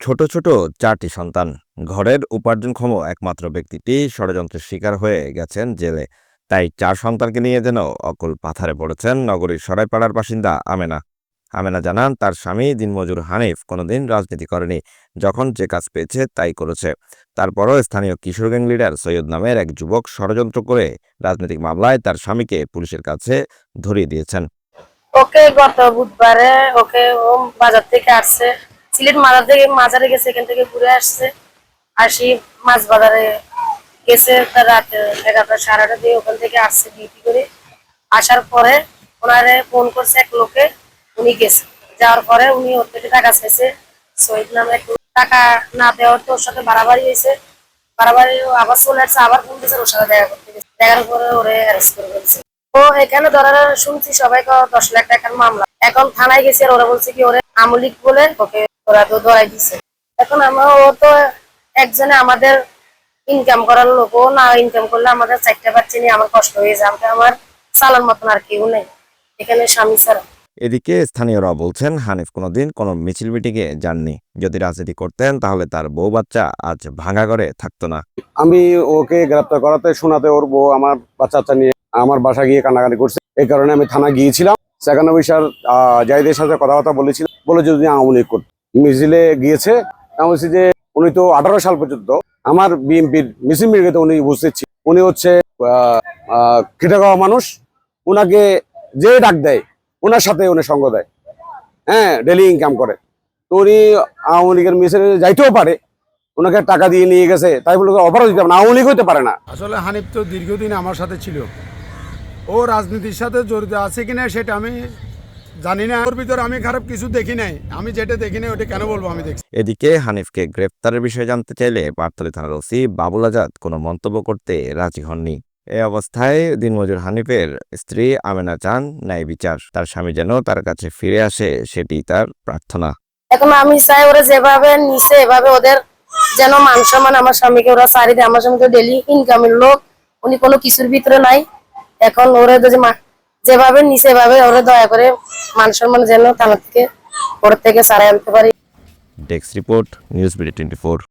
ছোট ছোট চারটি সন্তান। ঘরের উপার্জনক্ষম একমাত্র ব্যক্তিটি ষড়যন্ত্রের শিকার হয়ে গেছেন জেলে। তাই চার সন্তানকে নিয়ে যেন অকুল পাথারে পড়েছেন নগরীর সরাইপাড়ার বাসিন্দা আমেনা। আমেনা জানান, তার স্বামী দিনমজুর হানিফ কোনোদিন রাজনীতি করেনি। যখন যে কাজ পেয়েছে তাই করেছে। তারপরও স্থানীয় কিশোর গ্যাং লিডার সৈয়দ নামের এক যুবক ষড়যন্ত্র করে রাজনৈতিক মামলায় তার স্বামীকে পুলিশের কাছে ধরিয়ে দিয়েছেন। ওকে গত বুধবারে ওকে ও বাজার থেকে আসছে। সিলেট মাজার থেকে, মাজারে গেছে, এখান থেকে ঘুরে আসছে। আসি মাছ বাজারে গেছে তার রাত এগারোটা, সাড়ে দিয়ে ওখান থেকে আসছে ডিউটি করে। আসার পরে ওনারে ফোন করছে এক লোকে, উনি গেছে। যাওয়ার পরে উনি ওর থেকে টাকা চাইছে শহীদ নামে টাকা না দেওয়ার তো ওর সাথে বাড়াবাড়ি হয়েছে। বাড়াবাড়ি আবার চলে আসছে, আবার ফোন দিয়েছে, ওর সাথে দেখা করতে গেছে। দেখার পরে ওরে অ্যারেস্ট করে ফেলছে। ও এখানে ধরার শুনছি সবাইকে দশ লাখ টাকার মামলা। এখন থানায় গেছে আর ওরা বলছে কি ওরে আমলিক বলে ওকে ওরা তো ধরাই দিছে। এখন আমরা ও তো একজনে আমাদের ইনকাম করার লোক ও না ইনকাম করলে আমাদের চারটা বাচ্চা নিয়ে আমার কষ্ট হয়ে যায়। আমাকে আমার চালার মতন আর কেউ নেই। এখানে স্বামী ছাড়া। এদিকে স্থানীয়রা বলছেন হানিফ কোনোদিন কোনো মিছিল মিটিংয়ে যাননি। যদি রাজনীতি করতেন তাহলে তার বউ বাচ্চা আজ ভাঙা ঘরে থাকতো না। আমি ওকে গ্রেপ্তার করাতে শোনাতে ওর বউ আমার বাচ্চা বাচ্চা নিয়ে আমার বাসা গিয়ে কান্নাকাটি করছে। এই কারণে আমি থানা গিয়েছিলাম। সেখানে ওই স্যার জাহিদের সাথে কথাবার্তা বলেছিলাম। বলে যদি আওয়ামী লীগ করত। মিছিলে গিয়েছে। আমি বলছি যে উনি তো আঠারো সাল পর্যন্ত আমার বিএনপির মিছিল তো উনি উপস্থিত ছিল উনি হচ্ছে খেটে খাওয়া মানুষ। ওনাকে যে ডাক দেয় ওনার সাথে উনি সঙ্গ দেয়। হ্যাঁ ডেলি ইনকাম করে। তো উনি আওয়ামী লীগের মিছিলে যাইতেও পারে। ওনাকে টাকা দিয়ে নিয়ে গেছে। তাই বলে অপরাধ দিতে না, আওয়ামী লীগ হইতে পারে না। আসলে হানিফ তো দীর্ঘদিন আমার সাথে ছিল। ও রাজনীতির সাথে জড়িত আছে কিনা সেটা আমি জানি না ওর ভিতরে আমি খারাপ কিছু দেখি নাই। আমি যেটা দেখি নাই ওটা কেন বলব আমি দেখছি। এদিকে হানিফকে গ্রেপ্তারের বিষয়ে জানতে চাইলে পার্থলী থানার ওসি বাবুল আজাদ কোনো মন্তব্য করতে রাজি হননি। এ অবস্থায় দিনমজুর হানিফের স্ত্রী আমেনা চান ন্যায় বিচার। তার স্বামী যেন তার কাছে ফিরে আসে সেটি তার প্রার্থনা। এখন আমি চাই ওরা যেভাবে নিছে এভাবে ওদের যেন মান সম্মান আমার স্বামীকে ওরা সারি দেয়। আমার স্বামীকে ডেলি ইনকামের লোক উনি কোনো কিছুর ভিতরে নাই। এখন ওরা যদি মা- যেভাবে নিচে ভাবে ওরা দয়া করে মান সম্মান যেন তার থেকে ওর থেকে সারাই আনতে পারি। Desk report news BD twenty